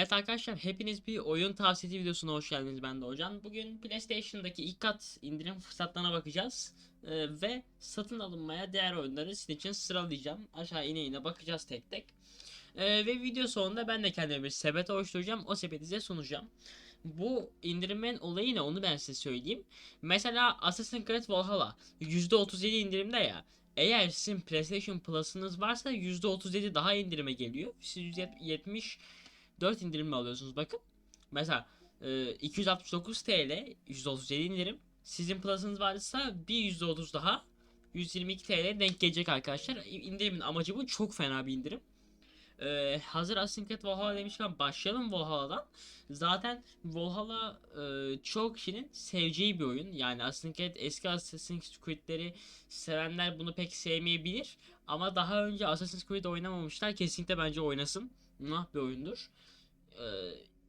Evet arkadaşlar hepiniz bir oyun tavsiyesi videosuna hoş geldiniz ben de hocam. Bugün PlayStation'daki ilk kat indirim fırsatlarına bakacağız. Ee, ve satın alınmaya değer oyunları sizin için sıralayacağım. Aşağı ine ine bakacağız tek tek. Ee, ve video sonunda ben de kendime bir sepet oluşturacağım. O sepeti size sunacağım. Bu indirimin olayı ne onu ben size söyleyeyim. Mesela Assassin's Creed Valhalla %37 indirimde ya. Eğer sizin PlayStation Plus'ınız varsa %37 daha indirime geliyor. Siz 170 4 indirimli alıyorsunuz bakın. Mesela e, 269 TL 137 indirim. Sizin plus'ınız varsa bir %30 daha 122 TL denk gelecek arkadaşlar. İndirimin amacı bu. Çok fena bir indirim. Ee, hazır Creed Valhalla demişken başlayalım Valhalla'dan. Zaten Valhalla e, çok kişinin seveceği bir oyun. Yani Creed eski Assassin's Creed'leri sevenler bunu pek sevmeyebilir. Ama daha önce Assassin's Creed oynamamışlar. Kesinlikle bence oynasın. Nah bir oyundur. Ee,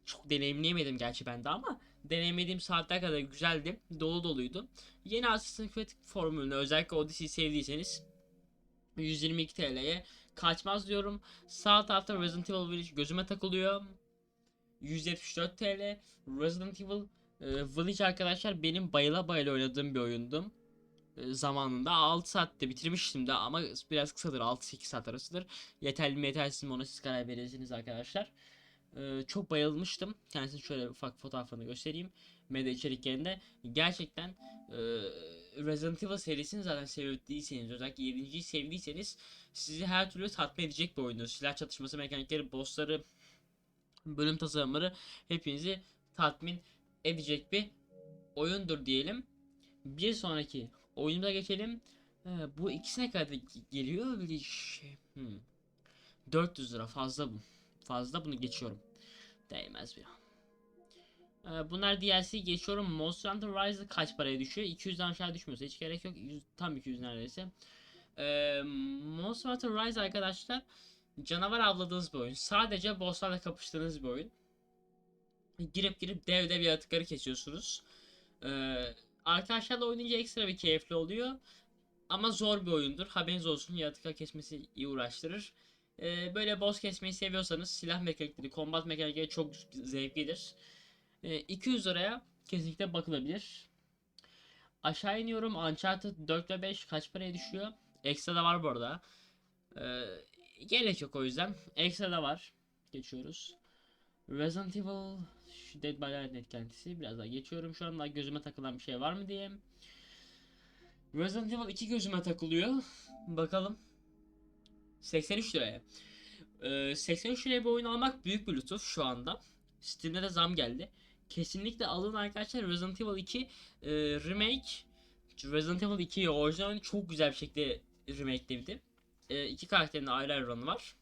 çok deneyimleyemedim gerçi ben de ama deneyimlediğim saatler kadar güzeldi. Dolu doluydu. Yeni Assassin's Creed formülünü özellikle Odyssey'i sevdiyseniz 122 TL'ye kaçmaz diyorum. Sağ tarafta Resident Evil Village gözüme takılıyor. 174 TL. Resident Evil e, Village arkadaşlar benim bayıla bayıla oynadığım bir oyundum. E, zamanında 6 saatte bitirmiştim de ama biraz kısadır 6-8 saat arasıdır. Yeterli mi yetersiz mi ona siz karar verirsiniz arkadaşlar. Ee, çok bayılmıştım. Kendisini şöyle ufak fotoğrafını göstereyim. Medya içeriklerinde. Gerçekten e, Resident Evil serisini zaten sevdiyseniz özellikle 7.yi sevdiyseniz sizi her türlü tatmin edecek bir oyundur. Silah çatışması mekanikleri, bossları, bölüm tasarımları hepinizi tatmin edecek bir oyundur diyelim. Bir sonraki oyunumuza geçelim. Ee, bu ikisine kadar geliyor. Bir şey. Hmm. 400 lira fazla bu fazla bunu geçiyorum. Değmez bir. Ee, bunlar DLC geçiyorum. Monster Hunter Rise kaç paraya düşüyor? 200'den aşağı düşmüyorsa hiç gerek yok. 100, tam 200 neredeyse. Ee, Monster Hunter Rise arkadaşlar canavar avladığınız bir oyun. Sadece bosslarla kapıştığınız bir oyun. Girip girip dev dev yaratıkları kesiyorsunuz. Ee, arkadaşlarla oynayınca ekstra bir keyifli oluyor. Ama zor bir oyundur. Haberiniz olsun yaratıklar kesmesi iyi uğraştırır. Ee, böyle boss kesmeyi seviyorsanız silah mekanikleri, kombat mekanikleri çok zevklidir. Ee, 200 liraya kesinlikle bakılabilir. Aşağı iniyorum. Uncharted 4 ve 5 kaç paraya düşüyor? Ekstra da var bu arada. Ee, gerek yok o yüzden. Ekstra da var. Geçiyoruz. Resident Evil Dead by Daylight kendisi. Biraz daha geçiyorum. Şu anda gözüme takılan bir şey var mı diye. Resident Evil 2 gözüme takılıyor. Bakalım. 83 liraya. Ee, 83 liraya bir oyun almak büyük bir lütuf şu anda. Steam'de de zam geldi. Kesinlikle alın arkadaşlar. Resident Evil 2 e, remake Resident Evil 2 orijinal çok güzel bir şekilde remakeledi. E, iki karakterin de ayrı ayrı run'ı var.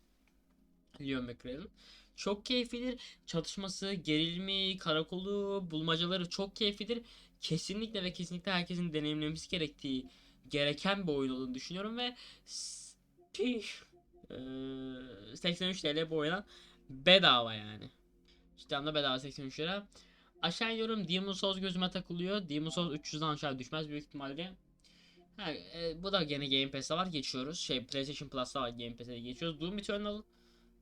Leon Claire'ın. Çok keyiflidir. Çatışması, gerilimi, karakolu, bulmacaları çok keyiflidir. Kesinlikle ve kesinlikle herkesin deneyimlemesi gerektiği gereken bir oyun olduğunu düşünüyorum ve Pih. Ee, 83 TL bu oyuna bedava yani. İşte anda bedava 83 lira. Aşağı iniyorum. Demon Souls gözüme takılıyor. Demon Souls 300'den aşağı düşmez büyük ihtimalle. Ha, e, bu da gene Game Pass'te var geçiyoruz. Şey PlayStation Plus'ta var Game Pass'e geçiyoruz. Doom Eternal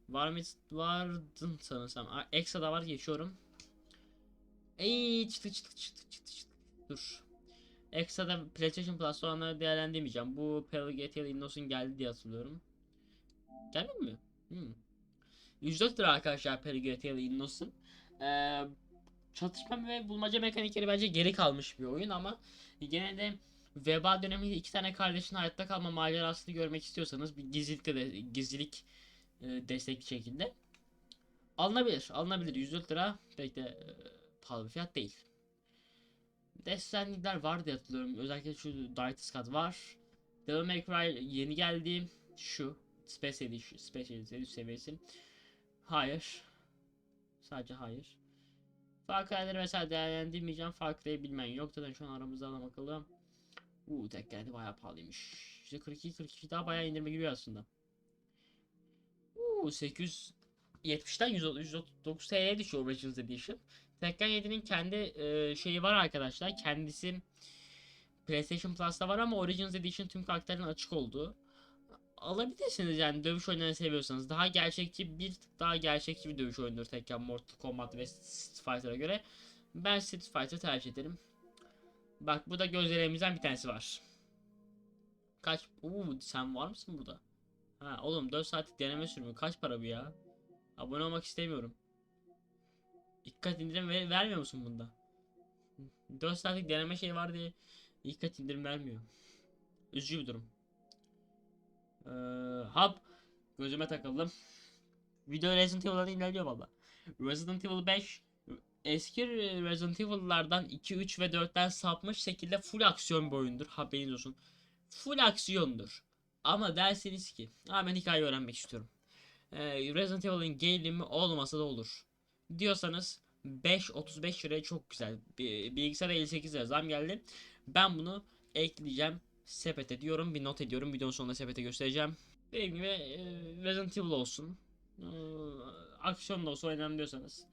var mı? Vardın sanırsam. Aa, Extra da var geçiyorum. Ey çıktı çıktı çıktı çıktı çıktı. Dur. Extra'da PlayStation Plus olanları değerlendirmeyeceğim. Bu Pelagatial Innocent geldi diye hatırlıyorum. Gelmedi mi? Hmm. 104 lira arkadaşlar Pelagatial Innocent. Ee, çatışma ve bulmaca mekanikleri bence geri kalmış bir oyun ama gene de veba döneminde iki tane kardeşin hayatta kalma macerasını görmek istiyorsanız bir gizlilikte de gizlilik e, destekli şekilde alınabilir. Alınabilir. 104 lira pek de e, pahalı bir fiyat değil. Desenlikler var diye hatırlıyorum. Özellikle şu Director's Cut var. Devil May Cry yeni geldi. Şu. Space Edition, Space Edition seviyesi. Hayır. Sadece hayır. Far Cry'leri mesela değerlendirmeyeceğim. Far Cry'ı bilmen yok. Zaten şu an aramızda adam akıllı. Uuu tek geldi bayağı pahalıymış. %42 42 daha bayağı indirme gibi aslında. Uuu 870'ten 139 TL'ye düşüyor Originals Edition. Tekken 7'nin kendi e, şeyi var arkadaşlar. Kendisi PlayStation Plus'ta var ama Origins Edition tüm karakterlerin açık olduğu. Alabilirsiniz yani dövüş oyunlarını seviyorsanız. Daha gerçekçi bir tık daha gerçekçi bir dövüş oyunudur Tekken, Mortal Kombat ve Street Fighter'a göre. Ben Street Fighter tercih ederim. Bak burada gözlerimizden bir tanesi var. Kaç? Uuu sen var mısın burada? Ha oğlum 4 saatlik deneme sürümü kaç para bu ya? Abone olmak istemiyorum. Dikkat indirim ver- vermiyor musun bunda? 4 saatlik deneme şey var diye dikkat indirim vermiyor. Üzücü bir durum. Ee, hap gözüme takıldım. Video Resident Evil'dan ilerliyor valla. Resident Evil 5 eski Resident Evil'lardan 2, 3 ve 4'ten sapmış şekilde full aksiyon bir oyundur. Haberiniz olsun. Full aksiyondur. Ama derseniz ki, ha ben hikaye öğrenmek istiyorum. Ee, Resident Evil'ın gerilimi olmasa da olur. Diyorsanız 5.35 liraya çok güzel. Bi- Bilgisayara 58 lira zam geldi. Ben bunu ekleyeceğim sepete diyorum. Bir not ediyorum. Videonun sonunda sepete göstereceğim. Dediğim gibi e, Resident Evil olsun. E, aksiyon da olsa oynayalım diyorsanız.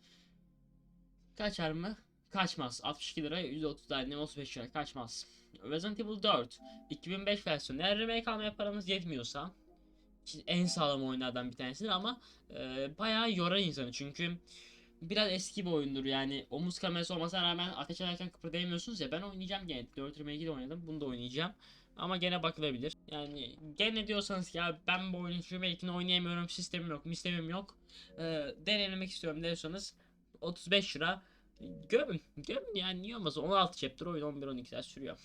Kaçar mı? Kaçmaz. 62 lira, 130 tane 35 lira kaçmaz. Resident Evil 4 2005 versiyonu. Eğer remake almaya paranız yetmiyorsa en sağlam oyunlardan bir tanesidir ama e, bayağı yorar insanı çünkü biraz eski bir oyundur yani omuz kamerası olmasına rağmen ateş ederken kıpırdayamıyorsunuz ya ben oynayacağım gene 4 remake'i de oynadım bunu da oynayacağım ama gene bakılabilir yani gene diyorsanız ya ben bu oyunun remake'ini oynayamıyorum sistemim yok sistemim yok e, denemek istiyorum diyorsanız 35 lira gömün gömün yani niye olmasın 16 chapter oyun 11-12 saat sürüyor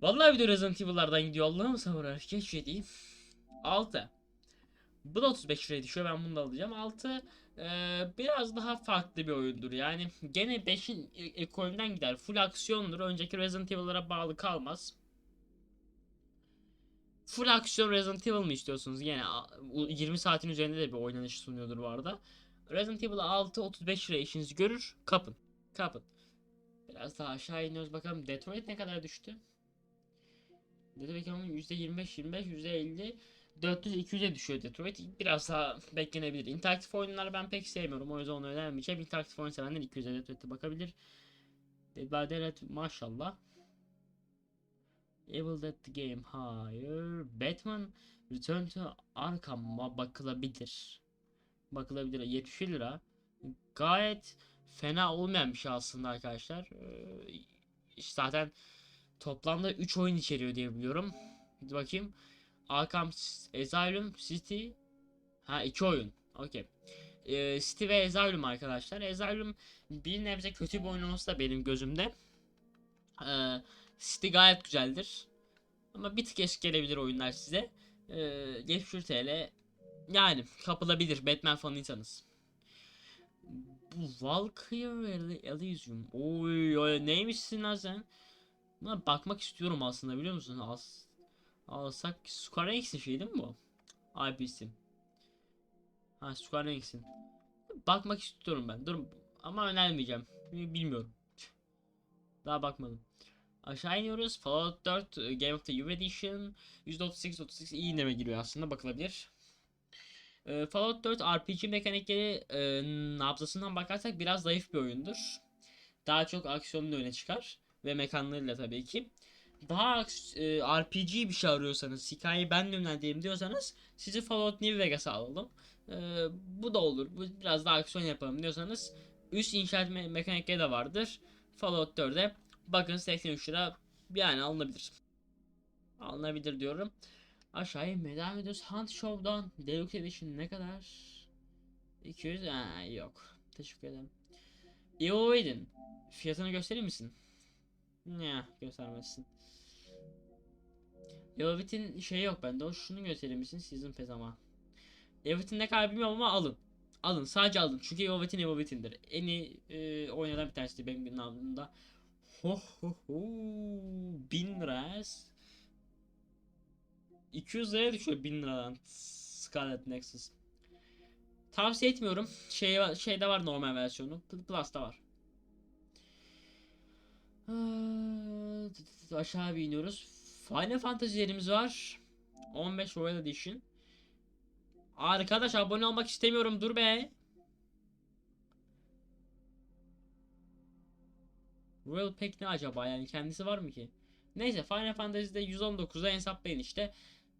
Vallahi video Resident Evil'lardan gidiyor Allah'ım sabır. Geç şey değil. 6. Bu da 35 liraya düşüyor. Ben bunu da alacağım. 6 biraz daha farklı bir oyundur. Yani gene 5'in ekolünden gider. Full aksiyondur. Önceki Resident Evil'lara bağlı kalmaz. Full aksiyon Resident Evil mi istiyorsunuz? U- 20 saatin üzerinde de bir oynanış sunuyordur bu arada. Resident Evil 6 35 liraya işinizi görür. Kapın. Kapın. Biraz daha aşağı iniyoruz bakalım. Detroit ne kadar düştü? Detroit ama %25, 25, %50, 400, 200'e düşüyor Detroit. Biraz daha beklenebilir. İnteraktif oyunları ben pek sevmiyorum. O yüzden onu önermeyeceğim. İnteraktif oyun sevenler 200'e Detroit'e bakabilir. Dead by Daylight maşallah. Evil Dead the Game hayır. Batman Return to Arkham'a bakılabilir. Bakılabilir. 70 lira. Gayet fena olmayan bir şey aslında arkadaşlar. Ee, zaten Toplamda 3 oyun içeriyor diye biliyorum. Bir bakayım. Arkham Asylum City. Ha 2 oyun. Okey. Ee, City ve Asylum arkadaşlar. Asylum bir nebze kötü bir oyun olsa da benim gözümde. Ee, City gayet güzeldir. Ama bir tık eski gelebilir oyunlar size. Ee, 70 TL yani kapılabilir Batman fanıysanız. Bu Valkyrie Elysium. Oy, oy neymişsin lan sen? Buna bakmak istiyorum aslında biliyor musun? As alsak Square Enix'in şey değil mi bu? IP'si. Ha Square Enix'in. Bakmak istiyorum ben. Dur ama önermeyeceğim. Bilmiyorum. Daha bakmadım. Aşağı iniyoruz. Fallout 4 e, Game of the Year Edition %38 38 iyi indirime giriyor aslında bakılabilir. E, Fallout 4 RPG mekanikleri e, nabzasından bakarsak biraz zayıf bir oyundur. Daha çok aksiyonun öne çıkar ve mekanlarıyla tabii ki. Daha e, RPG bir şey arıyorsanız, hikayeyi ben yönlendireyim diyorsanız sizi Fallout New Vegas'a alalım. E, bu da olur. Biraz daha aksiyon yapalım diyorsanız üst inşaat me- mekanikleri de vardır. Fallout 4'e bakın 83 lira yani alınabilir. Alınabilir diyorum. Aşağıya devam ediyoruz. Hunt Show'dan Deluxe Edition ne kadar? 200 ha, yok. Teşekkür ederim. Within. Fiyatını gösterir misin? Ne göstermezsin. Evit'in şeyi yok bende. O şunu gösterir misin? Season Pass ama. Evit'in ne kadar bilmiyorum ama alın. Alın. Sadece alın. Çünkü Evit'in Evit'indir. En iyi e, oynanan bir tanesi benim namımda. Ho ho ho. 1000 lira. 200 liraya düşüyor 1000 liradan. Scarlet Nexus. Tavsiye etmiyorum. Şey, şeyde var normal versiyonu. Plus'ta var. Ee, aşağı bir iniyoruz. Final Fantasy'lerimiz var. 15 Royal Edition. Arkadaş abone olmak istemiyorum dur be. Royal Pack ne acaba yani kendisi var mı ki? Neyse Final Fantasy'de 119'da hesaplayın işte.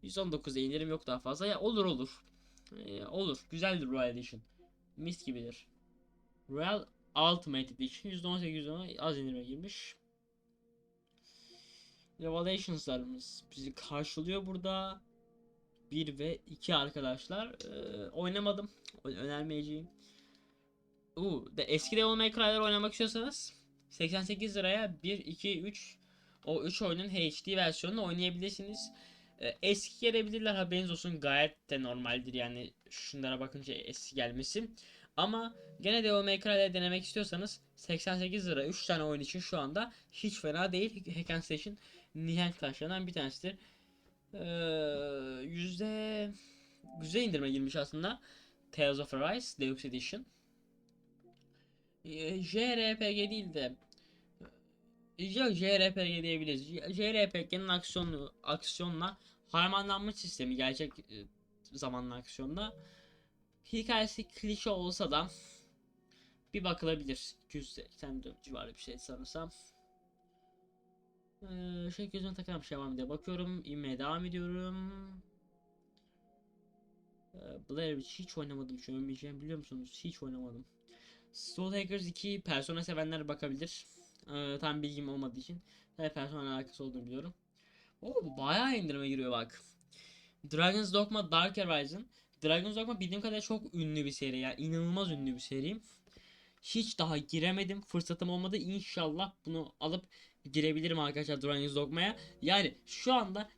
119'da indirim yok daha fazla. Ya olur olur. Ee, olur. Güzeldir Royal Edition. Mis gibidir. Royal Ultimate Edition %18 az indirime girmiş. Revelations'larımız bizi karşılıyor burada. 1 ve 2 arkadaşlar. Ee, oynamadım. Önermeyeceğim. Uu, de eski Devil May Cry'lar oynamak istiyorsanız 88 liraya 1, 2, 3 o 3 oyunun HD versiyonunu oynayabilirsiniz. Ee, eski gelebilirler haberiniz olsun gayet de normaldir yani şunlara bakınca eski gelmesi. Ama gene Devil May Cry'ları denemek istiyorsanız 88 lira 3 tane oyun için şu anda hiç fena değil. Hack and Slash'in nihenk taşlarından bir tanesidir. Ee, yüzde güzel indirime girmiş aslında. Tales of Arise Deluxe Edition. Ee, JRPG değil de Yok JRPG diyebiliriz. JRPG'nin aksiyonu aksiyonla harmanlanmış sistemi gerçek e, zamanlı aksiyonla hikayesi klişe olsa da bir bakılabilir. 284 civarı bir şey sanırsam. Ee, şey gözüme takılan bir şey var mı diye bakıyorum. İnmeye devam ediyorum. Ee, Blair Witch hiç oynamadım şu ölmeyeceğim biliyor musunuz? Hiç oynamadım. Soul Hackers 2 Persona sevenler bakabilir. Ee, tam bilgim olmadığı için. Ve Persona alakası olduğunu biliyorum. O bayağı indirime giriyor bak. Dragon's Dogma Dark Horizon. Dragon's Dogma bildiğim kadarıyla çok ünlü bir seri ya. inanılmaz ünlü bir seri. Hiç daha giremedim. Fırsatım olmadı. İnşallah bunu alıp girebilirim arkadaşlar Dragon's Dogma'ya. Yani şu anda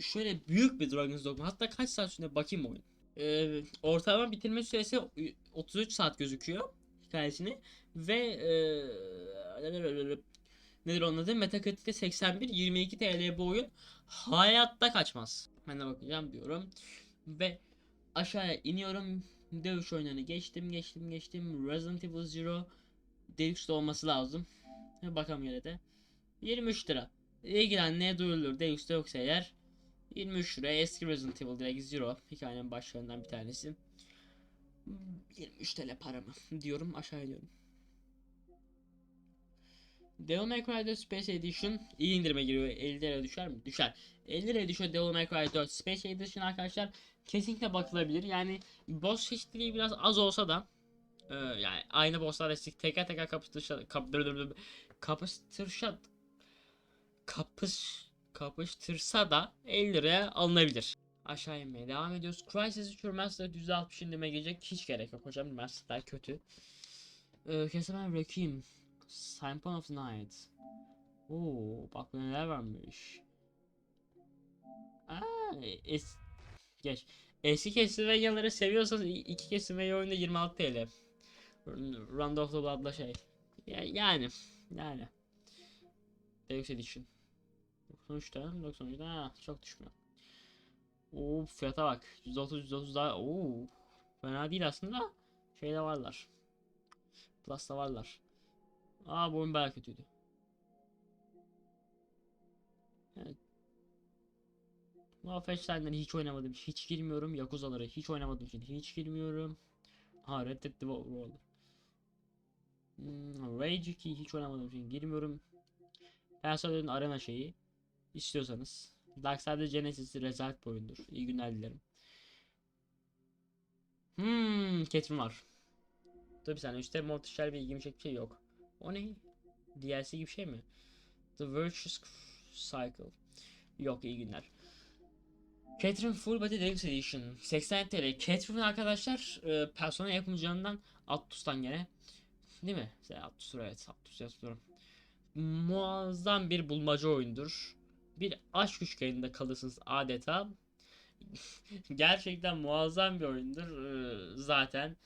şöyle büyük bir Dragon's Dogma. Hatta kaç saat sürede bakayım oyun. Ee, ortalama bitirme süresi 33 saat gözüküyor hikayesini ve eee nedir onun adı? Metacritic'te 81 22 TL bu oyun hayatta kaçmaz. Ben de bakacağım diyorum ve aşağıya iniyorum. Dövüş oyunlarını geçtim geçtim geçtim. Resident Evil Zero Deluxe'da olması lazım. Bakalım yine de. 23 lira. İlgilenmeye duyulur. Deluxe'da yoksa eğer 23 lira eski Resident Evil direkt Zero hikayenin başlarından bir tanesi. 23 TL paramı diyorum aşağı iniyorum. Devil May Cry 4 Space Edition iyi indirime giriyor. 50 liraya düşer mi? Düşer. 50 liraya düşüyor Devil May Cry 4 Space Edition arkadaşlar. Kesinlikle bakılabilir. Yani boss çeşitliliği biraz az olsa da e, yani aynı bosslar destek teker teker kapıştırsa kap, kapıştırsa kapış kapıştırsa da 50 liraya alınabilir. Aşağı inmeye devam ediyoruz. Crysis 3 Remastered %60 indirime girecek. Hiç gerek yok hocam. Remastered'ler kötü. Ee, Castlevania Requiem. Symphony of the Night. Oo, bak neler varmış. Aa, es geç. Eski Castlevania'ları seviyorsanız i- iki Castlevania oyunda 26 TL. Run of the Blood'la şey. Ya, yani. Yani. Deluxe Edition. 93'te 93'te ha, çok düşmüyor. Oo fiyata bak. 130 130 daha. Oo. Fena değil aslında. Şeyde varlar. Plus'ta varlar. Aa bu oyun bayağı kötüydü. Evet. Wolfenstein'leri hiç oynamadım. Hiç girmiyorum. Yakuza'ları hiç oynamadığım için hiç girmiyorum. Ha Red Dead World. Hmm, Rage 2 hiç oynamadığım için girmiyorum. Personel'in arena şeyi istiyorsanız. Darksiders Genesis rezalet bir. İyi günler dilerim. Hmm, Catherine var. Dur bir saniye üstte Morticiel bir ilgimi çekecek bir şey yok. O ne? DLC gibi şey mi? The Virtuous Cycle. Yok iyi günler. Catherine Full Body Deluxe Edition 80 TL. Catherine arkadaşlar e, Persona yapımcılarından Atlus'tan gene. Değil mi? Atlus evet Atlus yazıyorum. Muazzam bir bulmaca oyundur. Bir aşk üçgeninde kalırsınız adeta. Gerçekten muazzam bir oyundur e, zaten.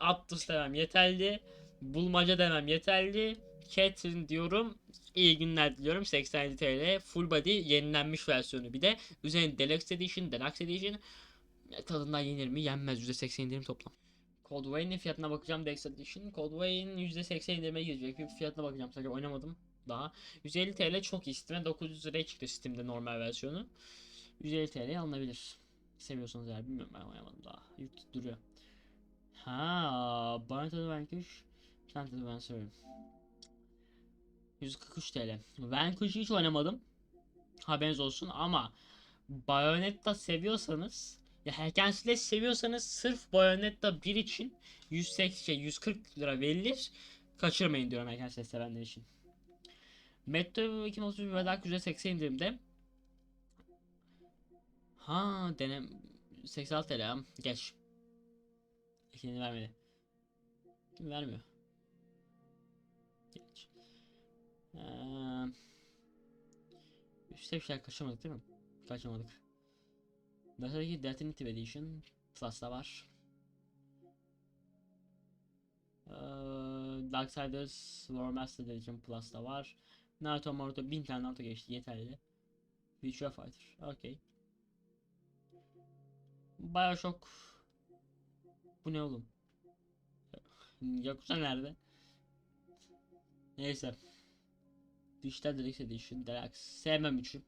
Atlus demem yeterli. Bulmaca demem yeterli. Catherine diyorum. İyi günler diliyorum. 87 TL. Full body yenilenmiş versiyonu bir de. Üzerine Deluxe Edition, Deluxe Edition. Ya, Tadından yenir mi? Yenmez. %80 indirim toplam. Cold Wayne'in fiyatına bakacağım Deluxe Edition. Cold Wayne %80 indirime girecek. Bir fiyatına bakacağım. Sadece oynamadım daha. 150 TL çok iyi. Steam'e 900 liraya çıktı Steam'de normal versiyonu. 150 TL alınabilir. Seviyorsanız eğer bilmiyorum ben oynamadım daha. Yüklü duruyor. Ha, the Vanquish. Plant Vanquish. 143 TL. Vanquish'i hiç oynamadım. Haberiniz olsun ama Bayonetta seviyorsanız ya Hack and Slash seviyorsanız sırf Bayonetta 1 için 180 şey, 140 lira verilir. Kaçırmayın diyorum Hack and Slash sevenler için. Metro 2031 ve daha %80 indirimde. Ha denem 86 TL. Geç. İkinci vermedi. Kim vermiyor? Geç. Ee, üstte bir şey kaçırmadık değil mi? Kaçırmadık. Mesela Definitive Edition Plus'ta var. Ee, Darksiders War Master Edition Plus'ta var. Naruto Naruto 1000 tane Naruto geçti yeterli. Virtua Fighter. Okey. Bioshock. Bu ne oğlum? Yoksa nerede? Neyse. Digital Deluxe Edition Deluxe. Sevmem üçü.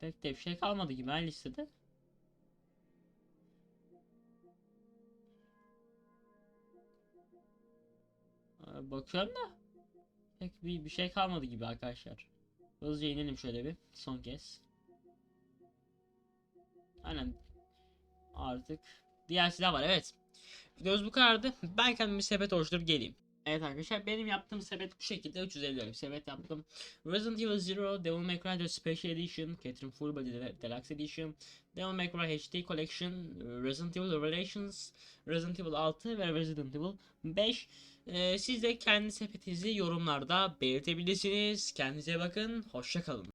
Pek de bir şey kalmadı gibi ben listede. Ee, Bakıyorum da pek bir, bir şey kalmadı gibi arkadaşlar. Hızlıca inelim şöyle bir son kez. Aynen. Artık diğer silah var evet. Videomuz bu kadardı. Ben kendim bir sepet oluşturup geleyim. Evet arkadaşlar benim yaptığım sepet bu şekilde 350 lira bir sepet yaptım. Resident Evil Zero, Devil May Cry 4 Special Edition, Catherine Full Body Del- Deluxe Edition, Devil May Cry HD Collection, Resident Evil Revelations, Resident Evil 6 ve Resident Evil 5. Ee, siz de kendi sepetinizi yorumlarda belirtebilirsiniz. Kendinize bakın. Hoşça kalın.